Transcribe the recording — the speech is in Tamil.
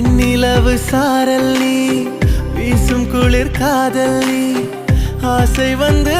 வெண்ணிலவு சாரல் நீ வீசும் குளிர் காதல் நீ ஆசை வந்து